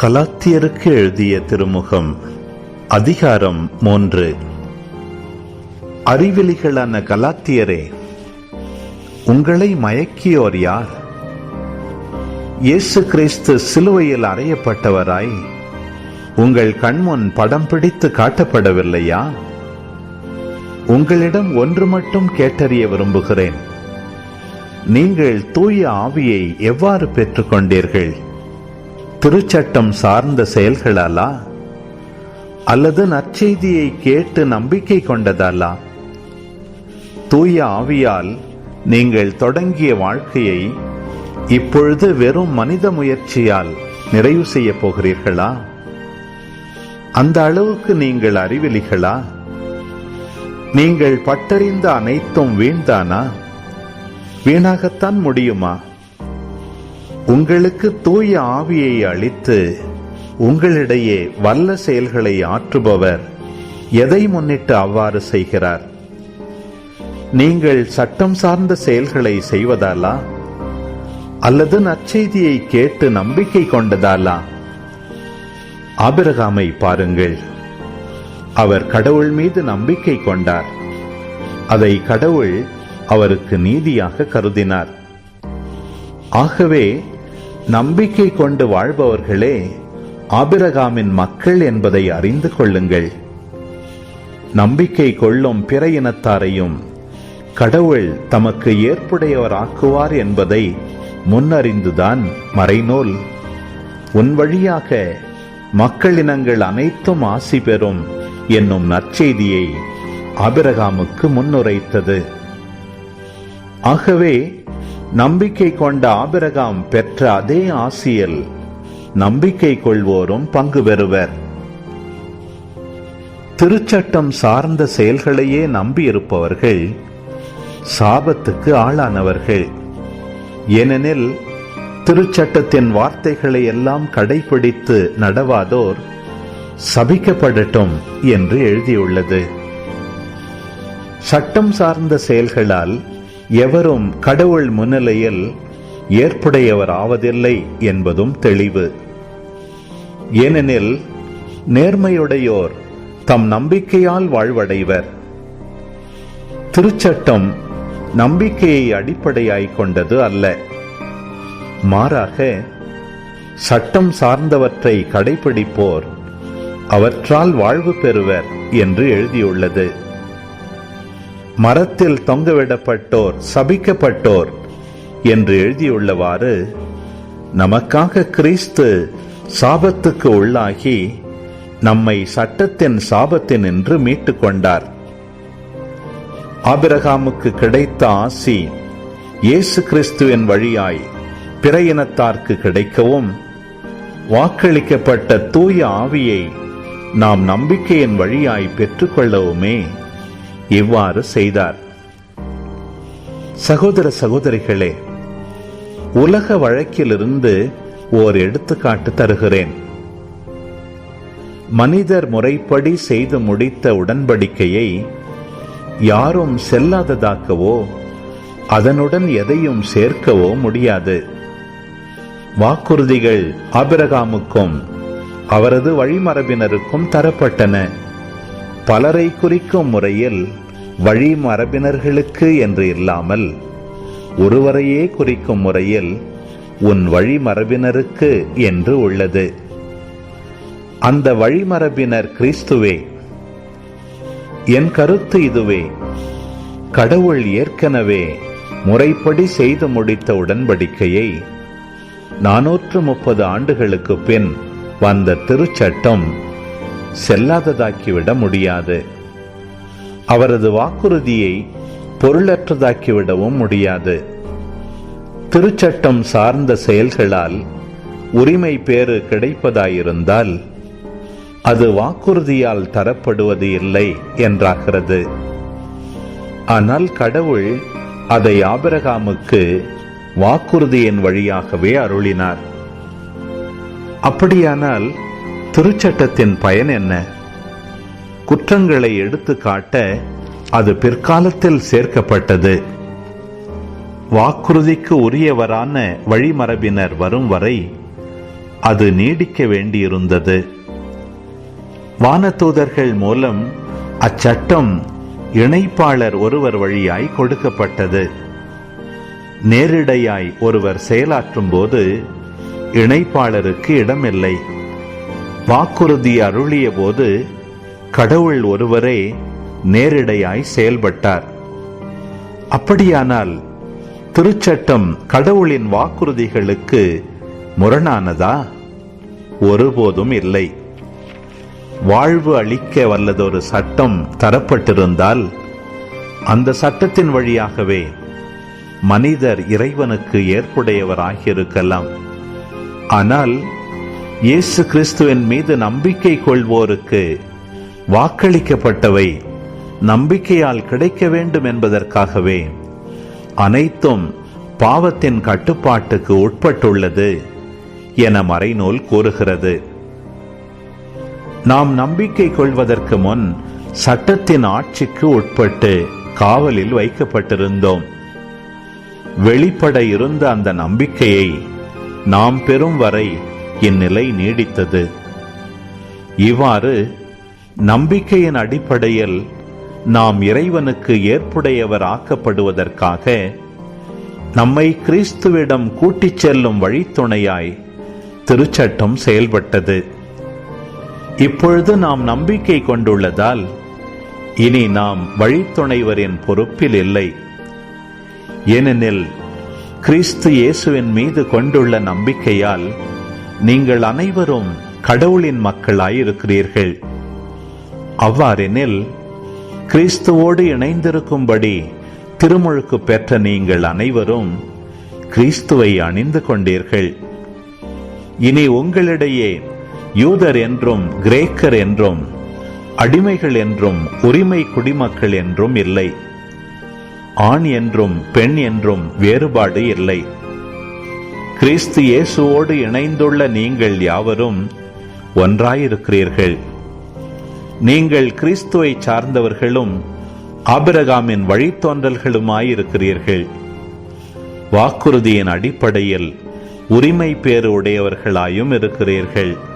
கலாத்தியருக்கு எழுதிய திருமுகம் அதிகாரம் மூன்று. அறிவெளிகளான கலாத்தியரே உங்களை மயக்கியோர் யார்? இயேசு கிறிஸ்து சிலுவையில் அறையப்பட்டவராய் உங்கள் கண்முன் படம் பிடித்து காட்டப்படவில்லையா? உங்களிடம் ஒன்று மட்டும் கேட்டறிய விரும்புகிறேன். நீங்கள் தூய ஆவியை எவ்வாறு பெற்றுக்கொண்டீர்கள்? திருச்சட்டம் சார்ந்த செயல்களாலா அல்லது நற்செய்தியை கேட்டு நம்பிக்கை கொண்டதாலா தூய ஆவியால் நீங்கள் தொடங்கிய வாழ்க்கையை இப்பொழுது வெறும் மனித முயற்சியால் நிறைவு செய்ய போகிறீர்களா? அந்த அளவுக்கு நீங்கள் அறிவிலிகளா நீங்கள் பட்டறிந்த அனைத்தும் வீண்தானா? வீணாகத்தான் முடியுமா? உங்களுக்கு தூய ஆவியை அளித்து உங்களிடையே வல்ல செயல்களை ஆற்றுபவர் எதை முன்னிட்டு அவ்வாறு செய்கிறார்? நீங்கள் சட்டம் சார்ந்த செயல்களை செய்வதாலா? அல்லது நற்செய்தியை கேட்டு நம்பிக்கை கொண்டதாலா? ஆபிரகாமை பாருங்கள். அவர் கடவுள் மீது நம்பிக்கை கொண்டார். அதை கடவுள் அவருக்கு நீதியாக கருதினார். ஆகவே நம்பிக்கை கொண்டு வாழ்பவர்களே ஆபிரகாமின் மக்கள் என்பதை அறிந்து கொள்ளுங்கள். நம்பிக்கை கொள்ளும் பிற இனத்தாரையும் கடவுள் தமக்கு ஏற்புடையவராக்குவார் என்பதை முன்னறிந்துதான் மறைநூல். உன் வழியாக மக்களினங்கள் அனைத்தும் ஆசி பெறும் என்னும் நற்செய்தியை ஆபிரகாமுக்கு முன்னுரைத்தது. ஆகவே நம்பிக்கை கொண்ட ஆபிரகாம் பெற்ற அதே ஆசியில் நம்பிக்கை கொள்வோரும் பங்கு பெறுவர். திருச்சட்டம் சார்ந்த செயல்களையே நம்பியிருப்பவர்கள் சாபத்துக்கு ஆளானவர்கள். ஏனெனில் திருச்சட்டத்தின் வார்த்தைகளை எல்லாம் கடைபிடித்து நடவாதோர் சபிக்கப்படட்டும் என்று எழுதியுள்ளது. சட்டம் சார்ந்த செயல்களால் எவரும் கடவுள் முன்னிலையில் ஏற்புடையவர் ஆவதில்லை என்பதும் தெளிவு. ஏனெனில் நேர்மையுடையோர் தம் நம்பிக்கையால் வாழ்வடைவர். திருச்சட்டம் நம்பிக்கையை அடிப்படையாய் கொண்டது அல்ல. மாறாக சட்டம் சார்ந்தவற்றை கடைபிடிப்போர் அவற்றால் வாழ்வு பெறுவர் என்று எழுதியுள்ளது. மரத்தில் தொங்கவிடப்பட்டோர் சபிக்கப்பட்டோர் என்று எழுதியுள்ளவாறு நமக்காக கிறிஸ்து சாபத்துக்கு உள்ளாகி நம்மை சட்டத்தின் சாபத்தினின்று மீட்டுக் கொண்டார். ஆபிரகாமுக்கு கிடைத்த ஆசி இயேசு கிறிஸ்துவின் வழியாய் பிற இனத்தார்க்கு கிடைக்கவும் வாக்களிக்கப்பட்ட தூய ஆவியை நாம் நம்பிக்கையின் வழியாய் பெற்றுக்கொள்ளவுமே இவ்வாறு செய்தார்? சகோதர சகோதரிகளே உலக வழக்கிலிருந்து ஓர் எடுத்துக்காட்டு தருகிறேன். மனிதர் முறைப்படி செய்து முடித்த உடன்படிக்கையை யாரும் செல்லாததாக்கவோ அதனுடன் எதையும் சேர்க்கவோ முடியாது. வாக்குறுதிகள் ஆபிரகாமுக்கும் அவரது வழிமரபினருக்கும் தரப்பட்டன. பலரை குறிக்கும் முறையில் வழிமரபினர்களுக்கு என்று இல்லாமல் ஒருவரையே குறிக்கும் முறையில் உன் வழிமரபினருக்கு என்று உள்ளது. அந்த வழிமரபினர் கிறிஸ்துவே என் கருத்து இதுவே. கடவுள் ஏற்கனவே முறைப்படி செய்து முடித்த உடன்படிக்கையை நானூற்று முப்பது ஆண்டுகளுக்கு பின் வந்த திருச்சட்டம். செல்லாததாக்கிவிட முடியாது அவரது வாக்குறுதியை பொருளற்றதாக்கிவிடவும் முடியாது. திருச்சட்டம் சார்ந்த செயல்களால் உரிமை பேறு கிடைப்பதாயிருந்தால் அது வாக்குறுதியால் தரப்படுவது இல்லை என்றாகிறது. ஆனால் கடவுள் அதை ஆபரகாமுக்கு வாக்குறுதியின் வழியாகவே அருளினார். அப்படியானால் திருச்சட்டத்தின் பயன் என்ன? குற்றங்களை எடுத்து காட்ட அது பிற்காலத்தில் சேர்க்கப்பட்டது. வாக்குறுதிக்கு உரியவரான வழிமரபினர் வரும் வரை அது நீடிக்க வேண்டியிருந்தது. வானதூதர்கள் மூலம் அச்சட்டம் இணைப்பாளர் ஒருவர் வழியாய் கொடுக்கப்பட்டது. நேரிடையாய் ஒருவர் செயலாற்றும் போது இணைப்பாளருக்கு இடமில்லை. வாக்குறுதி அருளிய போது கடவுள் ஒருவரே நேரிடையாய் செயல்பட்டார். அப்படியானால் திருச்சட்டம் கடவுளின் வாக்குறுதிகளுக்கு முரணானதா? ஒருபோதும் இல்லை. வாழ்வு அளிக்க வல்லதொரு சட்டம் தரப்பட்டிருந்தால் அந்த சட்டத்தின் வழியாகவே மனிதர் இறைவனுக்கு ஏற்புடையவராகியிருக்கலாம். ஆனால் இயேசு கிறிஸ்துவின் மீது நம்பிக்கை கொள்வோருக்கு வாக்களிக்கப்பட்டவை நம்பிக்கையால் கிடைக்க வேண்டும் என்பதற்காகவே. அனைத்தும் பாவத்தின் கட்டுப்பாட்டுக்கு உட்பட்டுள்ளது என மறைநூல் கூறுகிறது. நாம் நம்பிக்கை கொள்வதற்கு முன் சட்டத்தின் ஆட்சிக்கு உட்பட்டு காவலில் வைக்கப்பட்டிருந்தோம். வெளிப்பட இருந்த அந்த நம்பிக்கையை நாம் பெறும் வரை இந்நிலை நீடித்தது. இவ்வாறு நம்பிக்கையின் அடிப்படையில் நாம் இறைவனுக்கு ஏற்புடையவர் ஆக்கப்படுவதற்காக நம்மை கிறிஸ்துவிடம் கூட்டிச் செல்லும் வழித்துணையாய் திருச்சட்டம் செயல்பட்டது. இப்பொழுது நாம் நம்பிக்கை கொண்டுள்ளதால் இனி நாம் வழித்துணைவரின் பொறுப்பில் இல்லை. ஏனெனில் கிறிஸ்து இயேசுவின் மீது கொண்டுள்ள நம்பிக்கையால் நீங்கள் அனைவரும் கடவுளின் மக்களாயிருக்கிறீர்கள். அவ்வாறெனில் கிறிஸ்துவோடு இணைந்திருக்கும்படி திருமுழுக்கு பெற்ற நீங்கள் அனைவரும் கிறிஸ்துவை அணிந்து கொண்டீர்கள். இனி உங்களிடையே யூதர் என்றும் கிரேக்கர் என்றும் அடிமைகள் என்றும் உரிமை குடிமக்கள் என்றும் இல்லை. ஆண் என்றும் பெண் என்றும் வேறுபாடு இல்லை. கிறிஸ்து இயேசுவோடு இணைந்துள்ள நீங்கள் யாவரும் ஒன்றாயிருக்கிறீர்கள். நீங்கள் கிறிஸ்துவை சார்ந்தவர்களும் ஆபிரகாமின் வழித்தோன்றல்களுமாயிருக்கிறீர்கள். வாக்குறுதியின் அடிப்படையில் உரிமை பேறு உடையவர்களாயும் இருக்கிறீர்கள்.